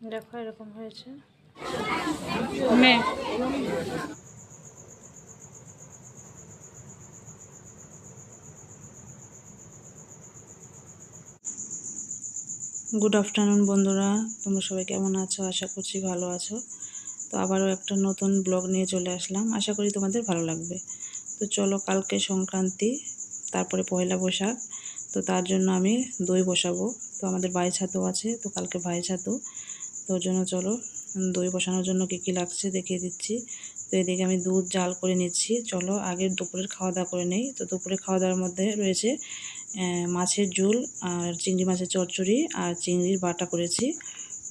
দেখো এরকম হয়েছে। মেয়ে গুড আফটারনুন বন্ধুরা। তোমরা সবাই কেমন আছো? আশা করছি ভালো আছো। তো আবারও একটা নতুন ব্লগ নিয়ে চলে আসলাম। আশা করি তোমাদের ভালো লাগবে। তো চলো কালকে সংক্রান্তি তারপরে পয়লা বৈশাখ। তো তার জন্য আমি দই বসাবো। তো আমাদের ভাই ছাতু আছে। তো কালকে ভাই ছাতু। তো ওর জন্য চলো। দই বসানোর জন্য কী কী লাগছে দেখিয়ে দিচ্ছি। তো এদিকে আমি দুধ জাল করে নিচ্ছি। চলো, আগে দুপুরের খাওয়া দাওয়া করে নেই। তো দুপুরে খাওয়া দাওয়ার মধ্যে রয়েছে মাছের ঝোল আর চিংড়ি মাছের চচ্চড়ি আর চিংড়ির বাটা করেছি।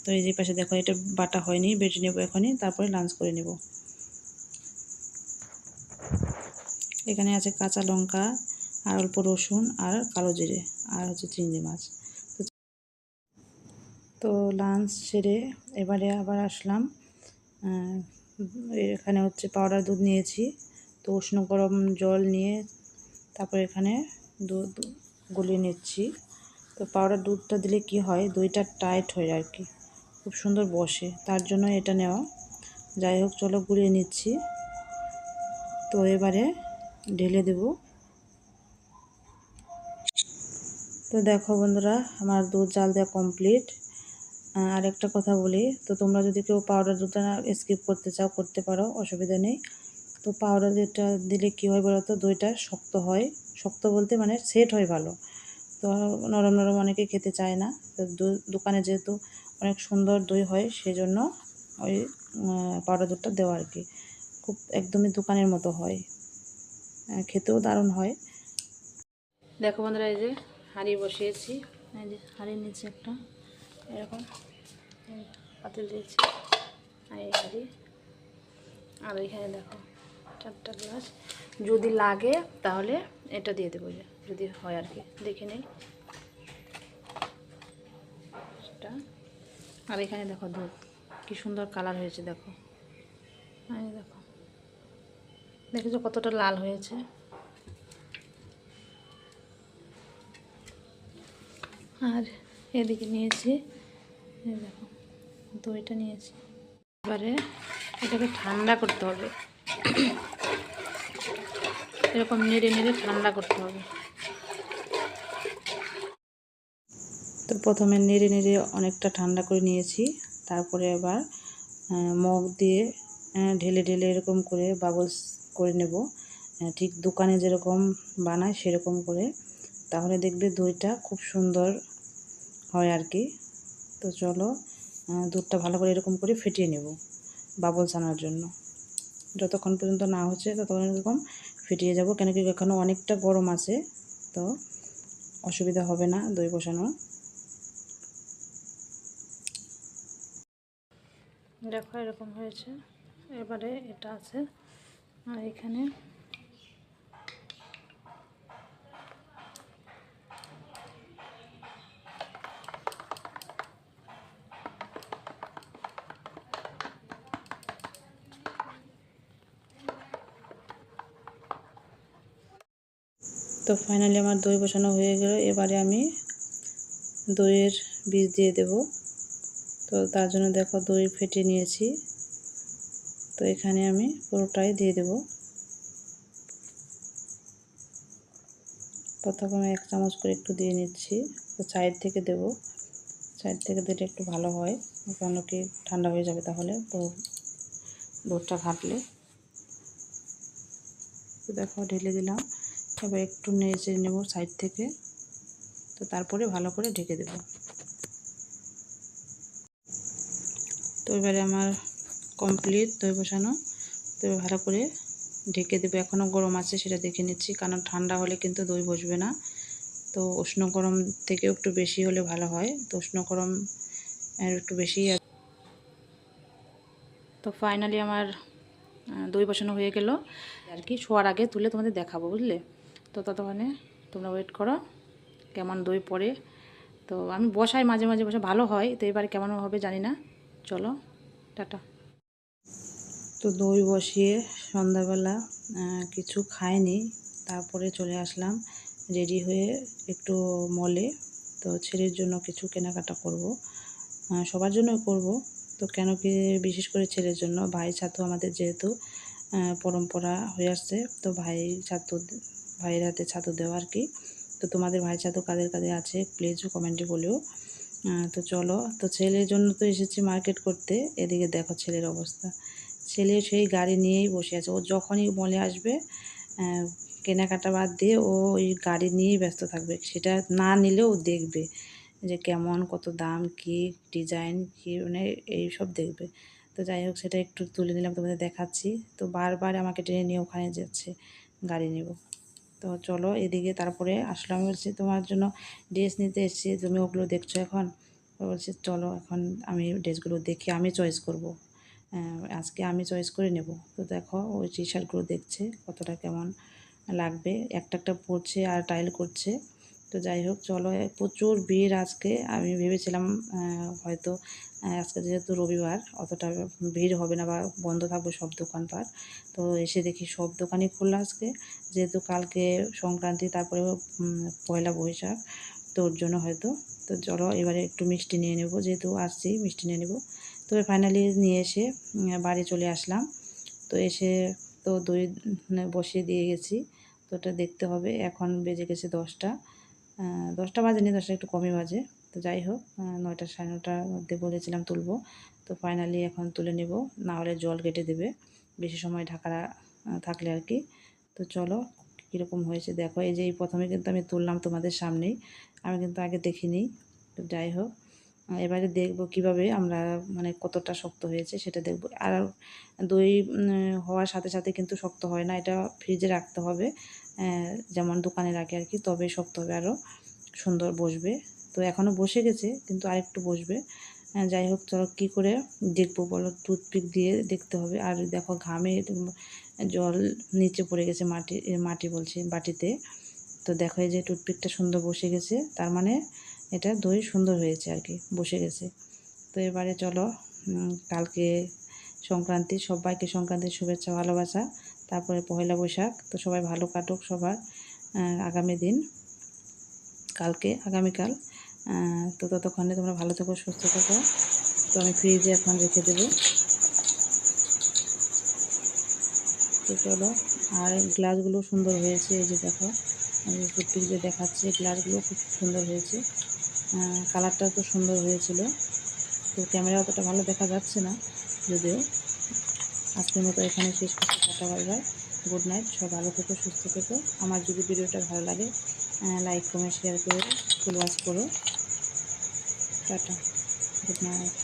তো এই যে পাশে দেখো, এটা বাটা হয়নি, বেটে নেব এখনই, তারপরে লাঞ্চ করে নেব। এখানে আছে কাঁচা লঙ্কা, আর অল্প রসুন আর কালো জিরে, আর হচ্ছে চিংড়ি মাছ। তো লাঞ্চ সেরে এবারে আবার আসলাম। এখানে হচ্ছে পাউডার দুধ নিয়েছি, তো উষ্ণ গরম জল নিয়ে তারপর এখানে দুধ গুলিয়ে নিচ্ছি। তো পাউডার দুধটা দিলে কি হয়, দইটা টাইট হয় আর কি, খুব সুন্দর বসে, তার জন্য এটা নেওয়া। যাই হোক, চলো গুলিয়ে নিচ্ছি। তো এবারে ঢেলে দেব। তো দেখো বন্ধুরা, আমার দুধ জাল দেওয়া কমপ্লিট আর একটা কথা বলি। তো তোমরা যদি কেউ পাউডার দুধটা স্কিপ করতে চাও, করতে পারো, অসুবিধা নেই। তো পাউডার দুধটা দিলে কী হয় বলো তো দইটা শক্ত হয়। শক্ত বলতে মানে সেট হয় ভালো। তো নরম নরম অনেকে খেতে চায় না। তো দোকানে যেহেতু অনেক সুন্দর দই হয় সেই জন্য ওই পাউডার দুধটা দেওয়া আর কি। খুব একদমই দোকানের মতো হয়। খেতেও দারুণ হয়। দেখো বন্ধুরা, এই যে হাঁড়ি বসিয়েছি। এই যে হাঁড়ির নিচে একটা এরকম। পাতিল দিয়েছি। আর এই হাঁড়ি। আর এইখানে দেখো, চারটা গ্লাস যদি লাগে তাহলে এটা দিয়ে দেবো যদি হয় আর কি, দেখে নেই। আর এখানে দেখো দুধ কি সুন্দর কালার হয়েছে দেখো। দেখো, দেখেছ কতটা লাল হয়েছে? আর এদিকে নিয়েছি দেখো দইটা নিয়েছি। এবারে এটাকে ঠান্ডা করতে হবে। এরকম নেড়ে নেড়ে ঠান্ডা করতে হবে। তো প্রথমে নেড়ে নেড়ে অনেকটা ঠান্ডা করে নিয়েছি। তারপরে আহ, মগ দিয়ে ঢেলে ঢেলে এরকম করে বাবলস করে নেব। ঠিক দোকানে যেরকম বানায় সেরকম করে। তাহলে দেখবে দইটা খুব সুন্দর হয় আর কি। তো চলো দুধটা ভালো করে এরকম করে ফেটিয়ে নেব বাবলস আনার জন্য। যতক্ষণ পর্যন্ত না হচ্ছে ততক্ষণ এরকম ফেটিয়ে যাব, কেন কি এখনও অনেকটা গরম আছে, তো অসুবিধা হবে না দই বসানো। দেখো এরকম হয়েছে, এবারে এটা আছে, আর এখানে তো ফাইনালি আমার দই বসানো হয়ে গেল। এবারে আমি দইয়ের বীজ দিয়ে দেব। তো তার জন্য দেখো দই ফেটে নিয়েছি। তো এখানে আমি পুরোটাই দিয়ে দেব। প্রথমে এক চামচ করে একটু দিয়ে নিচ্ছি। তো সাইড থেকে দেব। সাইড থেকে দিলে একটু ভালো হয়। কেন কি ঠান্ডা হয়ে যাবে তাহলে তো দুধটা ঘাটলে দেখো ঢেলে দিলাম। এবার একটু নেড়ে নেব সাইড থেকে। তো তারপরে ভালো করে ঢেকে দেব। তো এবারে আমার কমপ্লিট দই বসানো। তো ভালো করে ঢেকে দেবো। এখনও গরম আছে, সেটা দেখে নিচ্ছি। কারণ ঠান্ডা হলে কিন্তু দই বসবে না। তো উষ্ণ গরম থেকেও একটু বেশি হলে ভালো হয়। তো উষ্ণ গরম একটু বেশি তো ফাইনালি আমার দই বসানো হয়ে গেল। আর কি শোয়ার আগে তুলে তোমাদের দেখাবো, বুঝলে? তো ততক্ষণে তোমরা ওয়েট করো, কেমন দই পড়ে। তো আমি বসাই মাঝে মাঝে, বসে ভালো হয়, তো এবারে কেমন হবে জানি না। চলো, টাটা। তো দই বসিয়ে সন্ধ্যাবেলা কিছু খাইনি, তারপরে চলে আসলাম রেডি হয়ে একটু মলে তো ছেলের জন্য কিছু কেনাকাটা করব। সবার জন্য করব, তো কেন কি বিশেষ করে ছেলের জন্য? ভাই ছাতু আমাদের যেহেতু পরম্পরা হয়ে আসছে, তো ভাই ছাতু ভাইয়ের হাতে ছাতু দেওয়া আর কি। তো তোমাদের ভাই ছাতু কাদের কাদের আছে প্লিজ কমেন্টে বলিও। তো চলো, তো ছেলের জন্য তো এসেছি মার্কেট করতে। এদিকে দেখো ছেলের অবস্থা। ছেলে সেই গাড়ি নিয়েই বসে আছে। ও যখনই মলে আসবে কেনাকাটা বাদ দিয়ে ও ওই গাড়ি নিয়েই ব্যস্ত থাকবে। সেটা না নিলেও দেখবে যে কেমন, কত দাম, কি ডিজাইন কি মানে এইসব দেখবে। তো যাই হোক, সেটা একটু তুলে নিলাম, তোমাদের দেখাচ্ছি। তো বারবার আমাকে টেনে নিয়ে ওখানে যাচ্ছে, গাড়ি নেব। তো চলো এদিকে তারপরে আসলে। আমি বলছি, তোমার জন্য ড্রেস নিতে এসেছি, তুমি ওগুলো দেখছ এখন? বলছে, চলো এখন আমি ড্রেসগুলো দেখি আমি চয়েস করব। আজকে আমি চয়েস করে নেব। তো দেখো ওই টি শার্টগুলো দেখছে কতটা কেমন লাগবে। একটা একটা পরছে আর টাইল করছে। তো যাই হোক, চলো, প্রচুর ভিড় আজকে। আমি ভেবেছিলাম হয়তো আজকে যেহেতু রবিবার, অতটা ভিড় হবে না বা বন্ধ থাকবে সব দোকানপাট। তো এসে দেখি সব দোকানই খোলা আজকে। যেহেতু কালকে সংক্রান্তি, তারপরে পয়লা বৈশাখ, তো ওর জন্য হয়তো। তো চলো, এবারে একটু মিষ্টি নিয়ে নেব, যেহেতু আসছি, মিষ্টি নিয়ে নেব। তো ফাইনালি নিয়ে এসে বাড়ি চলে আসলাম। তো এসে তো দই বসিয়ে দিয়ে গেছি। তো ওটা দেখতে হবে, এখন বেজে গেছে দশটা। দশটা বাজে বাজেনি দশটা একটু কমই বাজে। তো যাই হোক নয়টা সাড়ে নটার মধ্যে বলেছিলাম তুলবো। তো ফাইনালি এখন তুলে নেব, না হলে জল কেটে দেবে। বেশি সময় ঢাকা থাকলে আর কি। তো চলো, কীরকম হয়েছে দেখো। এই যে এই প্রথমে কিন্তু আমি তুললাম তোমাদের সামনেই। আমি কিন্তু আগে দেখিনি। তো যাই হোক এবারে দেখব কীভাবে আমরা মানে কতটা শক্ত হয়েছে সেটা দেখব। আর দই হওয়ার সাথে সাথে কিন্তু শক্ত হয় না। এটা ফ্রিজে রাখতে হবে। যেমন দোকানে রাখে আর কি, তবে শক্ত হবে আরও সুন্দর বসবে। তো এখনও বসে গেছে, কিন্তু আরেকটু বসবে। যাই হোক, চলো কী করে দেখব বলো, টুথপিক দিয়ে দেখতে হবে। আর দেখো, ঘামে জল নিচে পড়ে গেছে মাটি মাটি বলছি, বাটিতে। তো দেখো, এই যে টুথপিকটা সুন্দর বসে গেছে। তার মানে এটা দই সুন্দর হয়েছে আর কি, বসে গেছে। তো এবারে চলো কালকে সংক্রান্তি, সবাইকে সংক্রান্তির শুভেচ্ছা, ভালোবাসা। তারপরে পয়লা বৈশাখ, তো সবাই ভালো কাটুক সবার আগামী দিন, কালকে, আগামীকাল তো ততক্ষণে তোমরা ভালো থেকো, সুস্থ থাকো, তো আমি ফ্রিজে এখন রেখে দেবো। তো চলো, আর গ্লাসগুলো সুন্দর হয়েছে, এই যে দেখো, আমি যে দেখাচ্ছে গ্লাসগুলো খুব সুন্দর হয়েছে কালারটা তো সুন্দর হয়েছিল, তো ক্যামেরা অতটা ভালো দেখা যাচ্ছে না, যদিও। আজকের মতো এখানে শেষ করতে tata, bye bye. Good night. সব ভালো থেকো, সুস্থ থেকো। আমার যদি ভিডিওটা ভালো লাগে লাইক কমেন্ট শেয়ার করে ফুল ওয়াচ করো। টাটা। Good night.